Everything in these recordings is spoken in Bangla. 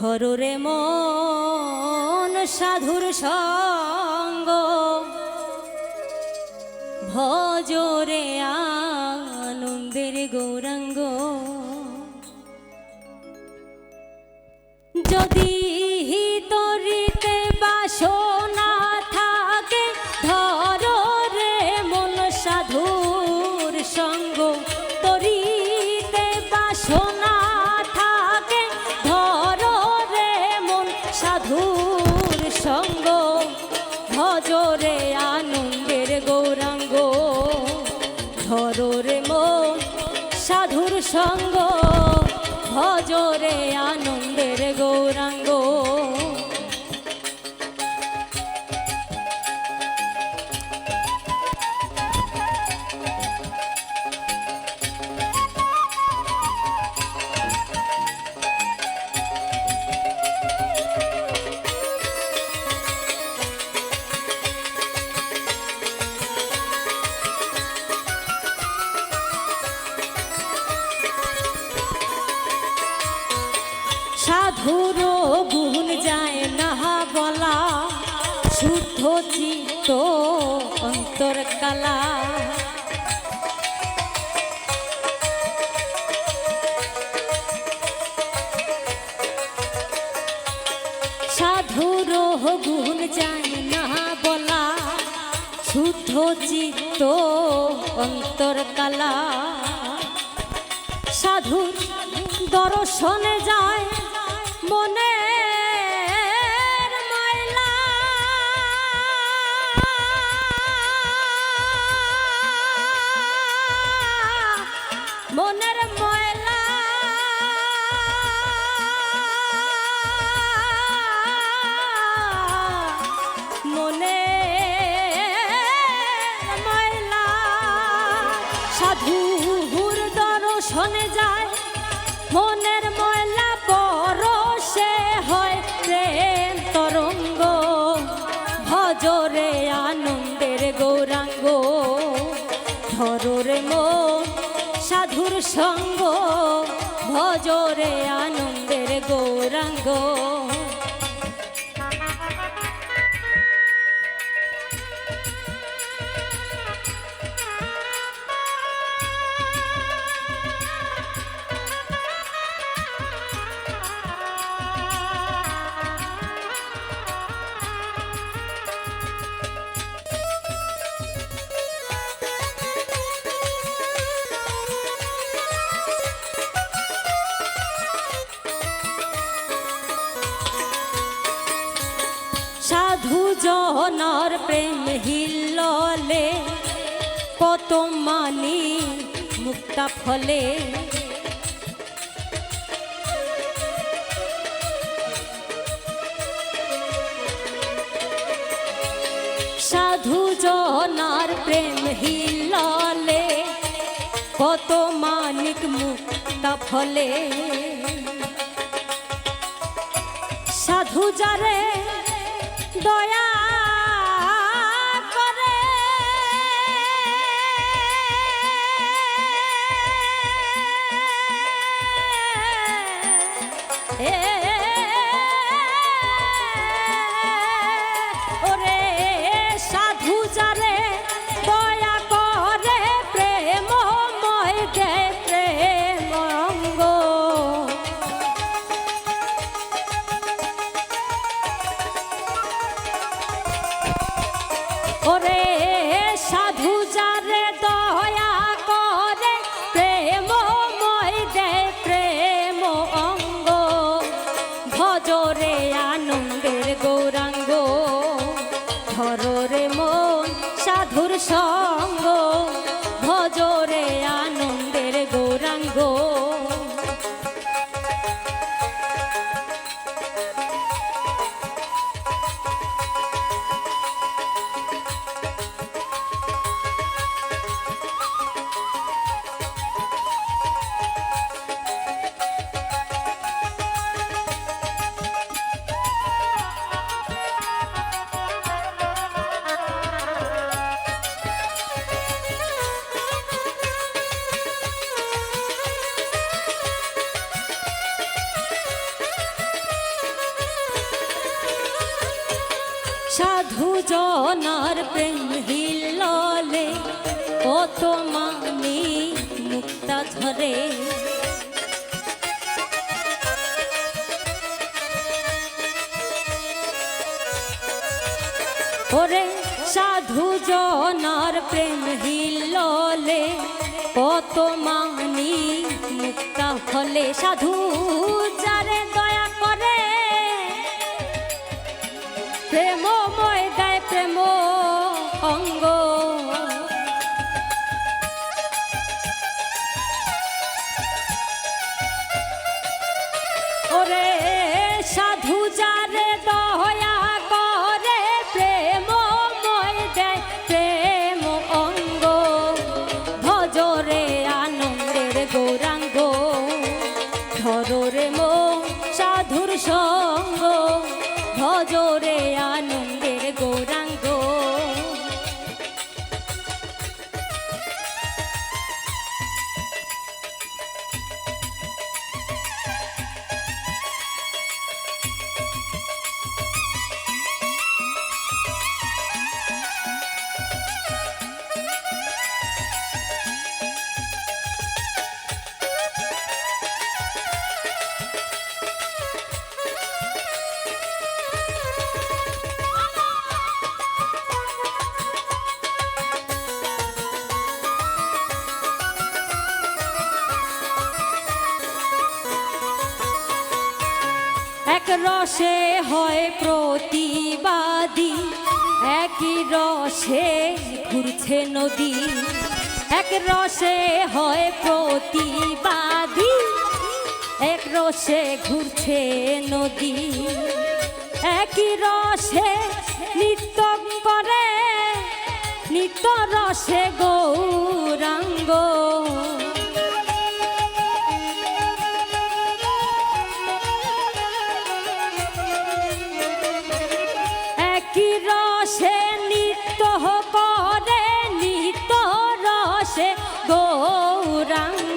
ধরো রে মন সাধুর সঙ্গ। ভজরে আনন্দের গৌরাঙ্গ। যদি সাধুর গুণ যায় না বলা, শুদ্ধ চিত্ত অন্তর কালা। সাধুর গুণ যায় না বলা, শুদ্ধ চিত্ত অন্তর কালা। সাধু দর্শনে যায় মনের ময়লা। সঙ্গ ভজরে আনন্দের গৌরাঙ্গ। সাধু জনর প্রেম হিললে কত মানি মুক্তা ফলে। সাধু জনার প্রেম হিললে কত মানিক মুক্তা ফলে। সাধু যারে dói, ধর রে মন সাধুর সঙ্গ। সাধু জনার প্রেম হিললে, কত মানি মুক্তা ঝরে ওরে সাধু জনার প্রেম হিললে, কত মানি মুক্তা ফলে সাধু যারে। ভজরে আনন্দের এক রসে হয় প্রতিবাদী, একই রসে ঘুরছে নদী। এক রসে হয় প্রতিবাদী, এক রসে ঘুরছে নদী। একই রসে নৃত্য করে, নিত্য রসে গৌরাঙ্গ গৌরাঙ্গ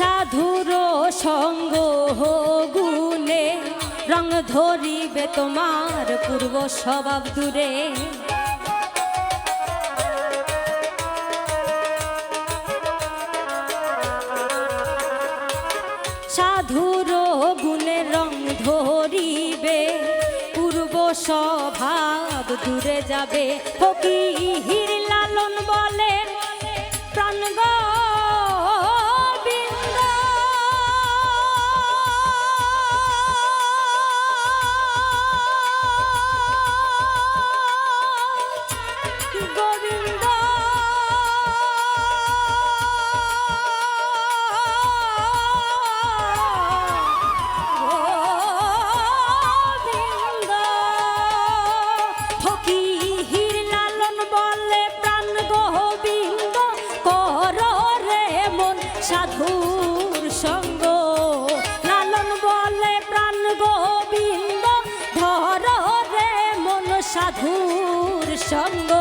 সাধুর সঙ্গ গুণে রং ধরিবে তোমার পূর্ব স্বভাব দূরে। সাধুর গুণে রং ধরিবে পূর্ব স্বভাব দূরে যাবে। ফকির লালন বলেন প্রাণ সাধুর সঙ্গ। লালন বলে প্রাণ গোবিন্দ ধর রে মন সাধুর সঙ্গ।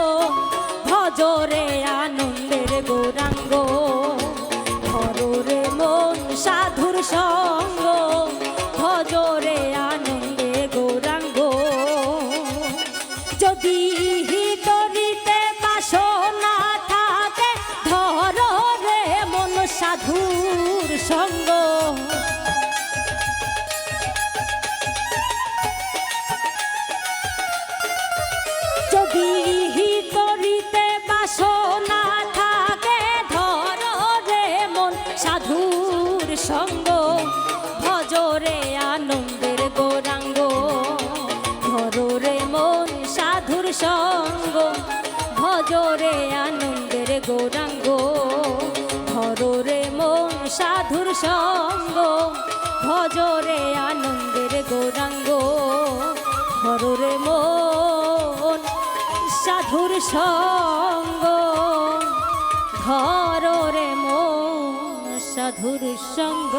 সাধুর সঙ্গ ভজরে আনন্দের গৌরাঙ্গ। হরে মন সাধুর সঙ্গ ধররে মন সাধুর সঙ্গ।